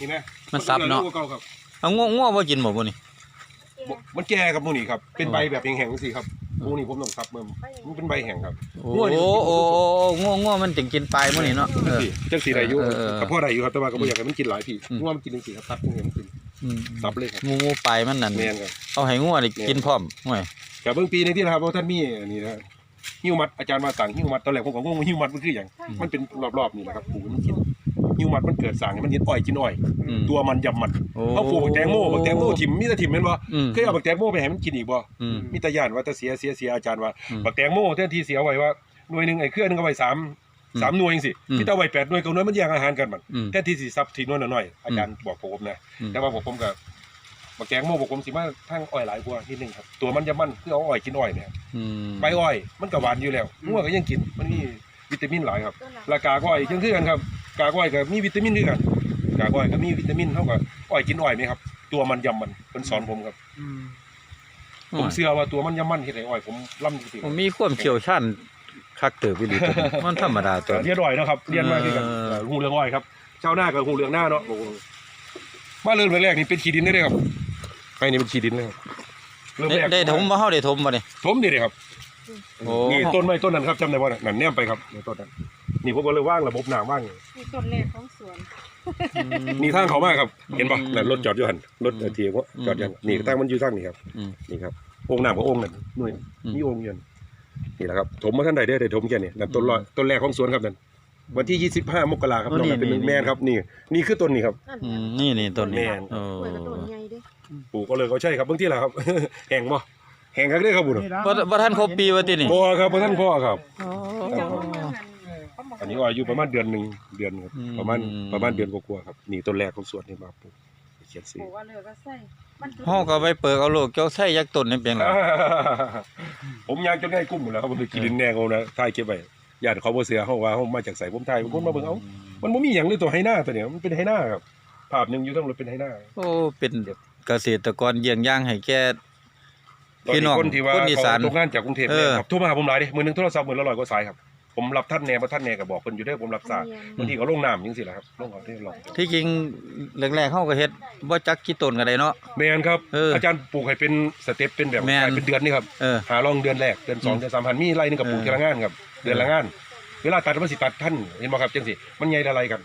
S2: นี่นะ
S1: มันซับเนาะ
S2: ร็วกว่าเก่าครับ
S1: เอาง่วงง่วงบ่กินบ่บ่นี่
S2: บ่มันแก่ครับหมูนี่ครับเป็นใบแบบแห้งๆจังสิครับหมูนี่ผมต้องซับมันมันเป็นใบแห้งครับ
S1: โอ้
S2: ง่วงนี่
S1: โอ้โอ้โอ้ง่วงง่วงมันจึงกินปลายมื้อนี่เนาะเออ
S2: จังสีได้อยู่
S1: เออเออ
S2: กับพ่อได้อยู่ครับแต่ว่าก็บ่อยากให้มันกินหลายพี่
S1: อืม
S2: ง่วงมันกินจังสิครับซับจังสิมันกิน
S1: อืม
S2: ซับเลยครับ
S1: งูงูปลายมันนั่น
S2: แม่นครับ
S1: เอาให้งัวนี่กินพร้อมห่วย
S2: แต่เบิ่งปีหนึงที่นะครับเพราะท่านมีอันนี้นะ หิ้วมัดอาจารย์มาสั่งหิ้วมัดตอนแรกผมก็งงว่าหิ้วมัดมันคืออย่างมันเป็นรอบๆนี่แหละครับปลูกมันกินหิ้วมัดมันเกิดสั่งให้มันเห็นอ้อยกินอ้อย
S1: อืม
S2: ตัวมันยำมัน
S1: โอ้
S2: เอาปลูกบักแตงโมบักแตงโมถิ่มมีแต่ถิ่มแม่นบ่
S1: อืม
S2: เคยเอาบักแตงโมไปให้มันกินอีกบ่
S1: อืม
S2: มีแต่ย่านว่าแต่เสียเสียเสียอาจารย์ว่า
S1: อืม
S2: บักแตงโมแทนที่เสียไว้ว่าหน่วยหนึงไอ้เครือหนึงเอาไว้สาม
S1: อืม
S2: สามหน่วยจังซี่
S1: อืม
S2: มีแต่เอาไว้แปดหน่วยกับหน่วยมันแย่งอาหารกันมัน
S1: อืม
S2: แทนที่สิซับทีหน่วยน้อยๆอาจารย์บอกผมนะ
S1: อืม
S2: แต่ว่าผมผมก็บั กแตงโมบอกผมสิมาทางอ้อยหลายกว่านิดนึงครับ ตัวมันจะมันคือเอาอ้อยกินอ้อยเนี่ย
S1: อืม
S2: ใบอ้อยมันก็หวานอยู่แล้วงัวก็ยังกินมันมีวิตามินหลายครับ
S3: ต้นหลัง
S2: และกากอ้อยยังคือกันครับกากอ้อยก็มีวิตามินคือกันกากอ้อยก็มีวิตามินเท่ากับอ้อยกินอ้อยไหมครับ ตัวมันยำมันเป็นสอนผมครับผมเชื่อว่าตัวมันยำมันเฮ็ดให้อ้อยผมล่ำจริง
S1: ผมมีความเชี่ยวชาญคักเติบอีหลีตัวนี้มันธรรมดาตัว
S2: ๆเรียนอ้อยเนาะครับเรียนมาคือกัน
S1: เออ
S2: เออหูเรื่องอ้อยครับชาวนากับหูเรื่องหน้าเนาะมาเริ่มแรกๆนี่เป็นขี้ดินได้เลยครับ ไอ้นี่เป็นขี้ดินเลยครับเริ่ม
S1: ได้
S2: แรก
S1: ได้ถมบ่เฮาได้ถมบ่นี่
S2: ถมนี่เลยครับ
S1: โอ้
S2: นี่ต้นไม้ต้นนั้นครับจำได้บ่น่ะนั่นแนมไปครับนี่ต้นนั้นนี่ผมก็เลยว่างระบบน้ำว่าง
S3: นี่ต้นแรกของสวน
S2: นี่ทางเขามากครับ เห็นปะ
S1: อืม
S2: นั่นรถจอดอยู่หันรถเอ่อเทียว่าจอดอยัน
S1: อืม
S2: นี่ทางมันอยู่ทางนี้ครับ
S1: อืม
S2: นี่ครับองค์น้ำกับองค์นั่นหน่วย
S1: อืม
S2: มีองค์เย็นนี่แหละครับถมมาท่านใดได้ได้ถมแค่นี้นั่นต้นลอยต้นแรกของสวนครับนั่นวันที่ 25 มกราครับ
S1: โอ้
S2: น้อง
S1: นี่
S2: นั่นเป็น
S1: นี่
S2: แม่นครับนี่นี่คือต้นนี้ครับ
S3: นั่น
S1: อืมนี่นี่ต้นนี้
S2: แม่น
S1: โอ้
S3: กล้วยกระต้นใหญ่เด้
S2: ปลูกก็เลยเขาใช่ครับเบื้องที่แหละครับ แห้งบ่แห้งครับเด้อครับบุญ
S1: บ่บ่ทันครบปีว่าตินี่
S2: บ่ครับบ่ท่านพ่อครับ
S3: เจ้าของเมืองนั่นเขาบอก
S2: อันนี้ก็อายุประมาณเดือนหนึ่งเดือนครับประมาณประมาณเดือนกว่าๆครับนี่ต้นแรกของสวนนี่มาปลูกเขียนซื้อ
S3: บอกว่าเลิกก็ใส่มัน
S1: เฮาก็ไปเปิกเอาลูกเจ้าไส้ยักษ์ต้นนี่เป็นหรอ
S2: ผมอยากจะได้กุ้มหมดแล้วครับผมไปกินดินแน่เขานะถ่ายเก็บไว้ญาติเขาบ่เสือเขาว่าเขามาจากใส่ผมถ่ายผมมาเบิ่งเอามันบ่มีหยังเลยตัวไฮหน้าตัวเนี้ยมันเป็นไฮหน้าครับภาพหนึงอยู่ทั้งหมดเป็นไฮหน้า
S1: โอ้ เป็น เกษตรกรเยี่ยงอย่างให้แก่
S2: ตอน
S1: พี่น้
S2: นี้
S1: อง
S2: คนที่ว่า
S1: คนอีสาน
S2: เขาตกงานจากกรุงเทพ
S1: เอ
S2: เนี่ย
S1: อ
S2: ครับโทรมาหาผมหลายดิมื้อหนึงโทรศัพท์มื้อละร้อยกว่าสายครับผมรับท่านแหน่บ่ท่านแหน่ก็บอกเพิ่นอยู่เด้อผมรับสายบางทีก็ลงน้ำจังซี่แหละครับลงเอาที่ลอง
S1: ที่จริงแรกๆเฮาก็เฮ็ดบ่จักกี่ต้นก็ได้เนาะ
S2: แม่นครับ
S1: เอออ
S2: อาจารย์ปลูกให้เป็นสเต็ปเป็นแบบ
S1: แม่น
S2: เป็นเดือนนี่ครับ
S1: เออ
S2: หาลองเดือนแรกเดือนสอง
S1: อืม
S2: เดือนสามพันมีไรหนึงกับปลูก
S1: เออ
S2: ทีละงานครับเดือนละงาน เวลาตัดมันสิตัดท่านเห็นบ่ครับจังซี่มันใหญ่ละไรกัน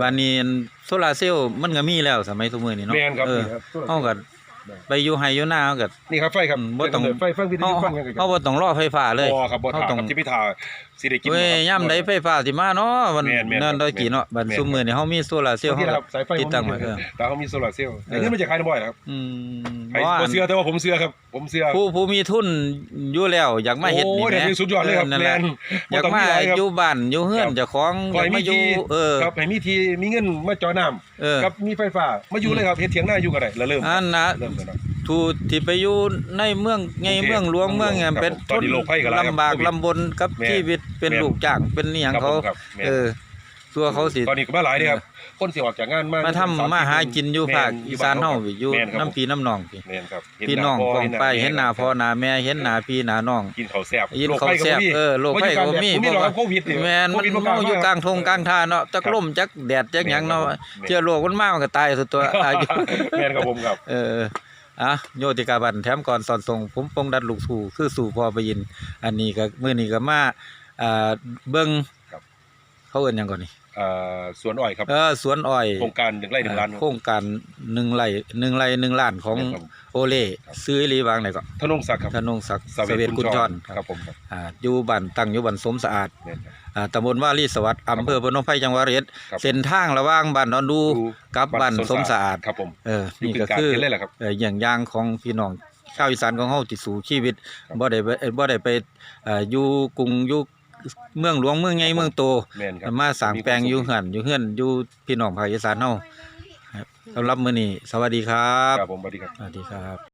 S1: บานนี้อันโซลาร์เซลล์มันก็มีแล้วสมัยทุกมื้อนี้เนาะ
S2: แม่นครับ
S1: เออ
S2: นี่ครับ
S1: เฮาก็ไปอยู่ไฮอยู่หน้าก็
S2: นี่ครับไฟครับ
S1: อืมบ่ต้อง
S2: ไฟฟังวิท
S1: เฮา
S2: ยุฟังกันค
S1: เฮา
S2: รับ
S1: บ่ต้องรอไฟฟ้าเลย
S2: บ่ครับบ่ทา
S1: เฮาต้อง
S2: ครับที่พิธา สิได้กิน
S1: เว้ย
S2: บ่ครับ
S1: ย่ำใดไฟฟ้าสิมาเนาะมัน
S2: แม่นแม่น
S1: นั่น
S2: ครับ
S1: ได้กี่เนาะบัด
S2: แม่น
S1: ซุมื้อนี้เฮามีโซลาร์เซลล์
S2: ที่
S1: เฮา
S2: นะครับสายไฟ
S1: ติดตั้งไว้เออ
S2: แต่เขามีโซลาร์เซลล์
S1: เออ
S2: แต่เงินมาจากใครนะบ่อยนะครับ
S1: อืม
S2: ใคร
S1: ว่า
S2: บ่เชื่อแต่ว่าผมเชื่อครับ ผมเชื่อ
S1: ผู้ผู้มีทุนอยู่แล้วอยากมาเฮ็ดนี่
S2: โอ้
S1: แห
S2: เดี๋ยว
S1: ม
S2: นี้สุดยอดเลยครับ
S1: นั่น
S2: แม
S1: แหละ
S2: น
S1: อยาก
S2: บ่ต้ง
S1: มา
S2: หลครับ
S1: อยู่บ้านอยู่เฮือน
S2: ครับ
S1: เจ้าของ
S2: ขอให้
S1: อยาก
S2: มี
S1: มาอยู่
S2: ที่
S1: เออ
S2: ครับให้มีทีมีเงินมาจอน้ำ
S1: เออ
S2: กับมีไฟฟ้ามาอยู่เลยครับเฮ็ดเถียงหน้าอยู่ก็ได้แล้วเริ่ม
S1: อันนะ
S2: เริ่มแล้วเนาะ
S1: ทูที่ไปอยู่ในเมืองไง
S2: กรุงเทพ
S1: เมืองหลวงเมืองไง
S2: ครับ
S1: เป็น
S2: ผมตอนนี้โรคภัยก็หลายครับ
S1: ลำบาก
S2: โควิด
S1: ลำบนกับ
S2: แม่น
S1: ชีวิตเป็น
S2: แม่น
S1: ลูกจ้างเป็นนี่หยัง
S2: ครับ
S1: เขา
S2: ผมครับแม่น
S1: เออตัวเขาสิ
S2: ตอนนี้ก็มาหลายเด้ครับ คนสิออกจากงานมา
S1: มาทำมาหากินอยู่ภาคอีสานเฮาพี่อยู่
S2: แม่นครับ
S1: น้ำพี่น้ำนองพี่
S2: แม่นครับเห็
S1: พี่น้อง
S2: หาก
S1: องไปเห็นหน้าพ่อหน้าแม่เห็นหน้าพี่หน้าน้อง
S2: กินข้าวแซ่บ
S1: ยินเขาวแซ่บเออโรคไข้ก็บ่มี
S2: บ่มีหรอกครับโควิดนี่
S1: แม่นมัน
S2: โควิด
S1: เมาอยู่กลางทงกลางทาเนาะจัก
S2: ครับ
S1: ลมจักแดดจักหยังเนาะ
S2: แม่น
S1: เชื้อโรคมันมามันก็ตายสุดตัวอายุ
S2: แม่นครับผมครับ
S1: เออ อะโยติกาบันแถมก่อนสอนส่งผมปงดัดลูกสู่คือสู่พอไปยิน อันนี้ก็มื้อนี้ก็มาอ่าเบิ่ง
S2: ครับ
S1: เขาเอิ้นหยังก่อนนี่
S2: เอ่อสวนอ้อยครับ
S1: เออสวนอ้อย
S2: โครงการหนึ่งไร่หนึ่งล้าน
S1: โครงการหนึ่งไร่หนึ่งไร่หนึ่งล้านของ
S2: แม่นครับ
S1: โอเล่
S2: ครับ
S1: ซื้ออีหลีวางไหนก็
S2: ธนงศักดิ์ครับ
S1: ธนงศักดิ์
S2: ส
S1: สเวตกุญชร
S2: ครับผมครับ
S1: อ่าอยู่บ้านตั้งอยู่บ้านสมสะอาด
S2: แม่นครับ
S1: อ่า ตำบลว่ารีสวัสดิ์อำเภอพนมไพรจังหวัดร้อยเอ็ด
S2: ครับ
S1: เส้นทางระหว่างบ้านดอนดู
S2: ดู
S1: กับบ้านสมสะอาด
S2: ครับผม
S1: เออ
S2: อยู่
S1: นี่
S2: กึ่
S1: ก็
S2: งกลาง
S1: คือ
S2: เส้นเลยแหละครับ
S1: เอ่ออย่างอย่างของพี่น้องชาวอีสานของเฮาที่สู่ชีวิต
S2: ครับ
S1: บ่ได้ไปเอ่อบ่ได้ไปเอ่ออยู่กรุงอยู่เมืองหลวงเมืองใหญ่เมืองโต
S2: แม่นครับ
S1: มาสร้างแปลงอยู่เฮือนอยู่เฮือนอยู่พี่น้องภาคอีสานเฮาครับสำหรับมื้อนี้สวัสดีครับ
S2: ครับผมสวัสดีครับ
S1: สวัสดีครับ